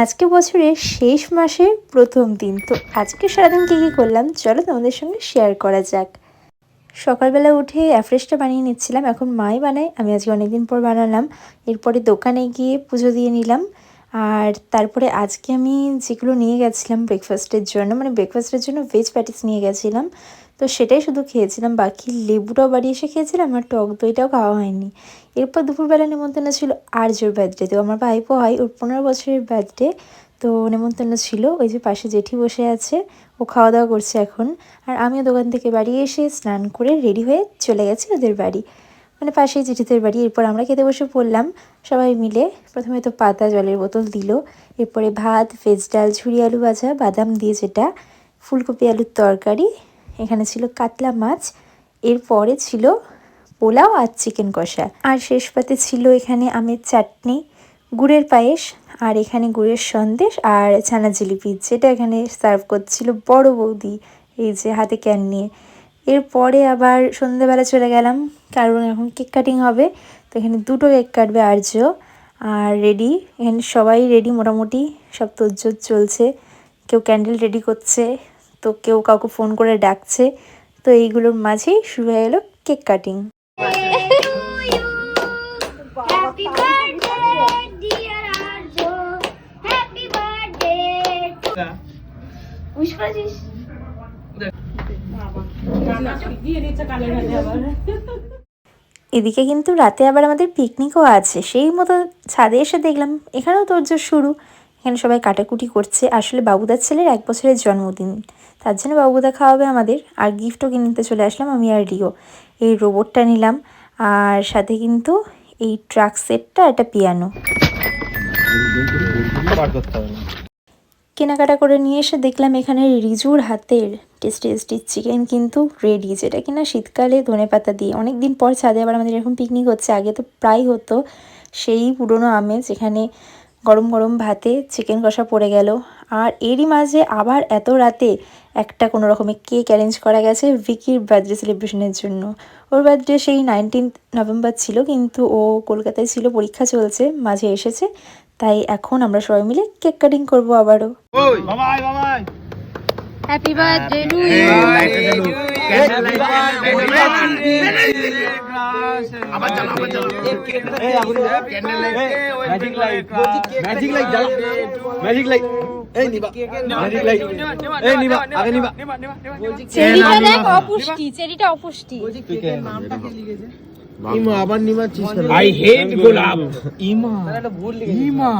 আজকে বছরের শেষ মাসের প্রথম দিন, তো আজকে সারাদিন কী কী করলাম? চলো তোমাদের সঙ্গে শেয়ার করা যাক। সকালবেলা উঠে অ্যাফ্রেশটা বানিয়ে নিচ্ছিলাম, এখন মাই বানায়, আমি আজকে অনেকদিন পর বানালাম। এরপরে দোকানে গিয়ে পুজো দিয়ে নিলাম, আর তারপরে আজকে আমি যেগুলো নিয়ে গেছিলাম ব্রেকফাস্টের জন্য মানে ব্রেকফাস্টের জন্য ভেজ প্যাটিস নিয়ে গেছিলাম তো সেটাই শুধু খেয়েছিলাম, বাকি লেবুটাও বাড়ি এসে খেয়েছিলাম, আর টক দইটাও খাওয়া হয়নি। এরপর দুপুরবেলা নেমন্তন্ন ছিল আর্যর বার্থডে তো আমার ভাইপো হয়, ওর পনেরো বছরের বার্থডে তো নেমন্তন্ন ছিল, ওই যে পাশে জেঠি বসে আছে, ও খাওয়া দাওয়া করছে এখন, আর আমিও দোকান থেকে বাড়ি এসে স্নান করে রেডি হয়ে চলে গেছি ওদের বাড়ি। মানে পাশেই জেঠিদের বাড়ি, এরপর আমরা খেতে বসে পড়লাম, সবাই মিলে প্রথমে তো পাতা জলের বোতল দিল, এরপরে ভাত ভেজ ডাল, ঝুরি আলু ভাজা, বাদাম দিয়ে যেটা, ফুলকপি আলুর তরকারি এখানে ছিল কাতলা মাছ, এরপরে ছিল পোলাও আর চিকেন কষা। আর শেষ পাতে ছিল এখানে আমের চাটনি, গুড়ের পায়েস, আর এখানে গুড়ের সন্দেশ আর ছানা জিলিপি যেটা এখানে সার্ভ করছিল বড় বৌদি, এই যে হাতে ক্যান নিয়ে। এরপরে আবার সন্ধ্যেবেলা চলে গেলাম, কারণ এখন কেক কাটিং হবে, তো এখানে দুটো কেক কাটবে আর্য আর রেডি। এখানে সবাই রেডি মোটামুটি সব তোজ্জোর চলছে, কেউ ক্যান্ডেল রেডি করছে। তো কেউ কাউকে ফোন করে ডাকছে। তো এইগুলোর মাঝেই শুরু হয়ে গেলো কেক কাটিং। এদিকে কিন্তু রাতে আবার আমাদের পিকনিকও আছে। সেই মতো ছাদে এসে দেখলাম এখানেও তোরজোর শুরু। এখানে সবাই কাটাকুটি করছে। আসলে বাবুদার ছেলের এক বছরের জন্মদিন। তার জন্য বাবুদা খাওয়াবে আমাদের। আর গিফটও কিনতে চলে আসলাম আমি আর রিও। এই রোবটটা নিলাম। আর সাথে কিন্তু এই ট্রাক সেটটা, একটা পিয়ানো। কেনাকাটা করে নিয়ে এসে দেখলাম এখানে রিজুর হাতের টেস্টি টেস্টি চিকেন কিন্তু রেডি যেটা কিনা শীতকালে ধনে পাতা দিয়ে। অনেক দিন পর ছাদে আবার আমাদের এরকম পিকনিক হচ্ছে। আগে তো প্রায় হতো সেই পুরনো আমেজ। যেখানে গরম গরম ভাতে চিকেন কষা পড়ে গেল। আর এরই মাঝে আবার এত রাতে একটা কোনো রকমের কেক অ্যারেঞ্জ করা গেছে ভিকির বার্থডে সেলিব্রেশনের জন্য। ওর বার্থডে সেই নাইনটিন নভেম্বর ছিল কিন্তু ও কলকাতায় ছিল পরীক্ষা চলছে মাঝে এসেছে তাই এখন আমরা সবাই মিলে কেক কাটিং করব আবারও। হ্যাপি বার্থডে আবার লাইট ম্যাজিক I hate গোলাপ ইমা ইমা